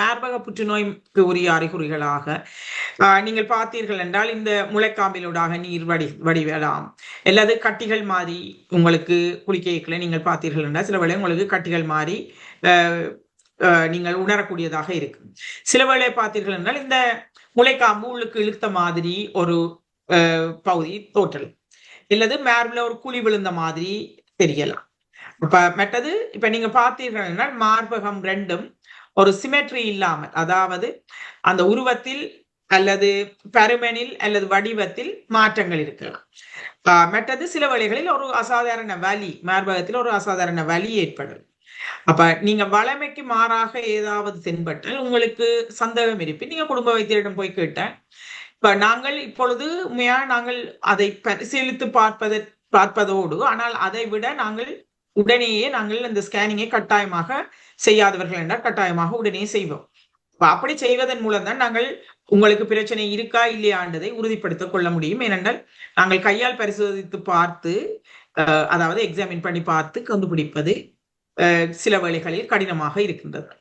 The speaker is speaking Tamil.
மார்பக புற்றுநோய்க்கு உரிய அறிகுறிகளாக நீங்கள் பார்த்தீர்கள் என்றால் இந்த முளைக்காம்பிலூடாக நீர் வடி வடிவலாம். அல்லது கட்டிகள் மாறி உங்களுக்கு குளிக்கைகளை நீங்கள் பார்த்தீர்கள் என்றால் சில வேளை உங்களுக்கு கட்டிகள் மாறி நீங்கள் உணரக்கூடியதாக இருக்கும். சில வேளை பார்த்தீர்கள் என்றால் இந்த முளைக்காம்பு உள்ளுக்கு இழுத்த மாதிரி ஒரு பகுதி தோற்றல். இல்லது மார்பில் ஒரு குழி விழுந்த மாதிரி தெரியலாம். இப்ப மற்றது இப்ப நீங்க பார்த்தீர்கள் என்றால் மார்பகம் ரெண்டும் ஒரு சிமெட்ரி இல்லாமல் அதாவது அந்த உருவத்தில் அல்லது பருமனில் அல்லது வடிவத்தில் மாற்றங்கள் இருக்கலாம். மற்றது சில வழிகளில் ஒரு அசாதாரண வலி மார்பகத்தில் ஒரு அசாதாரண வலி ஏற்படும். அப்ப நீங்க வளமைக்கு மாறாக ஏதாவது தென்பட்டால் உங்களுக்கு சந்தேகம் இருப்பின் நீங்க குடும்ப வைத்தியரிடம் போய் கேட்டேன். இப்ப நாங்கள் இப்பொழுது உண்மையா நாங்கள் அதை பரிசீலித்து பார்ப்பதை பார்ப்பதோடு ஆனால் அதை விட நாங்கள் உடனேயே நாங்கள் அந்த ஸ்கேனிங்கை கட்டாயமாக செய்யாதவர்கள் என்றால் கட்டாயமாக உடனே செய்வோம். அப்படி செய்வதன் மூலம் தான் நாங்கள் உங்களுக்கு பிரச்சனை இருக்கா இல்லையான்றதை உறுதிப்படுத்திக் கொள்ள முடியும். ஏனென்றால் நாங்கள் கையால் பரிசோதித்து பார்த்து அதாவது எக்ஸாமின் பண்ணி பார்த்து கண்டுபிடிப்பது சில வேளைகளில் கடினமாக இருக்கின்றது.